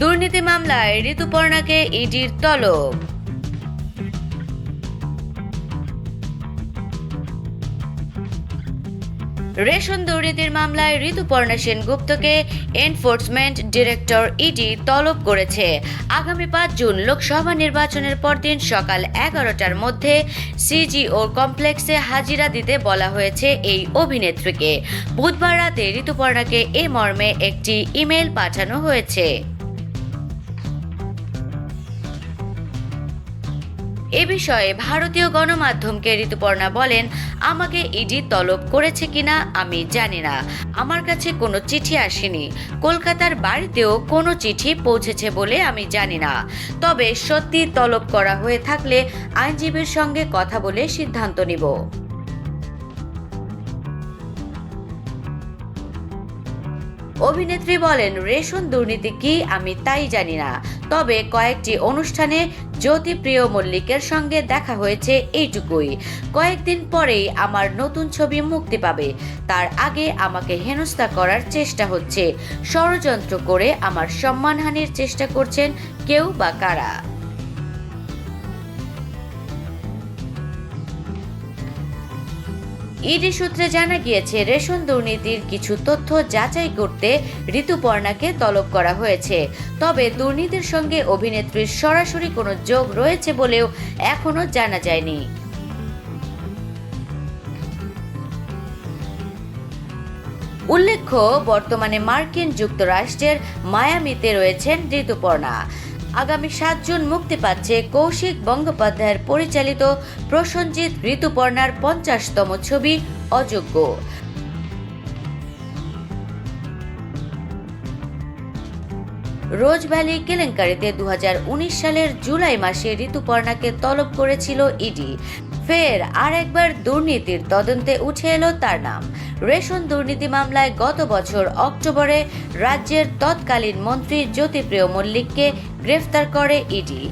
দুর্নীতি মামলায় ঋতুপর্ণাকে ইডির তলব। রেশন দুর্নীতির মামলায় ঋতুপর্ণা সেনগুপ্তকে এনফোর্সমেন্ট ডিরেক্টর ইডি তলব করেছে। আগামী পাঁচ জুন লোকসভা নির্বাচনের পরদিন সকাল এগারোটার মধ্যে সিজিও কমপ্লেক্সে হাজিরা দিতে বলা হয়েছে এই অভিনেত্রীকে। বুধবার রাতে ঋতুপর্ণাকে এ মর্মে একটি ইমেল পাঠানো হয়েছে। এ বিষয়ে ভারতীয় গণমাধ্যমকে ঋতুপর্ণা বলেন, আমাকে ইডি তলব করেছে কিনা আমি জানি না। আমার কাছে কোনো চিঠি আসেনি। কলকাতার বাড়িতেও কোনো চিঠি পৌঁছেছে বলে আমি জানি না। তবে সত্যি তলব করা হয়ে থাকলে আইনজীবীর সঙ্গে কথা বলে সিদ্ধান্ত নিব। অভিনেত্রী বলেন, রেশন দুর্নীতি কি? আমি তাই জানি না। তবে কয়েকটি অনুষ্ঠানে জ্যোতিপ্রিয় মল্লিকের সঙ্গে দেখা হয়েছে এইটুকুই। কয়েকদিন পরেই আমার নতুন ছবি মুক্তি পাবে। তার আগে আমাকে হেনস্থা করার চেষ্টা হচ্ছে। ষড়যন্ত্র করে আমার সম্মানহানির চেষ্টা করছেন কেউ বা কারা? ইডি সূত্রে জানা গিয়েছে, রেশন দুর্নীতির কিছু তথ্য যাচাই করতে ঋতুপর্ণাকে তলব করা হয়েছে। তবে দুর্নীতির সঙ্গে অভিনেত্রীর সরাসরি কোনো যোগ রয়েছে বলেও এখনও জানা যায়নি। উল্লেখ্য, বর্তমানে মার্কিন যুক্তরাষ্ট্রের মায়ামিতে রয়েছেন ঋতুপর্ণা। আগামী সাত জুন মুক্তি পাচ্ছে কৌশিক বন্দ্যোপাধ্যায়ের পরিচালিত প্রসঞ্জিৎ ঋতুপর্ণার পঞ্চাশতম ছবি অযোগ্য। রোজ ভ্যালি কেলেঙ্কারিতে দু হাজার উনিশ সালের জুলাই মাসে ঋতুপর্ণাকে তলব করেছিল ইডি। ফের আর একবার দুর্নীতির তদন্তে উঠে এলো তার নাম। রেশন দুর্নীতি মামলায় গত বছর অক্টোবরে রাজ্যের তৎকালীন মন্ত্রী জ্যোতিপ্রিয় মল্লিককে গ্রেফতার করে ইডি।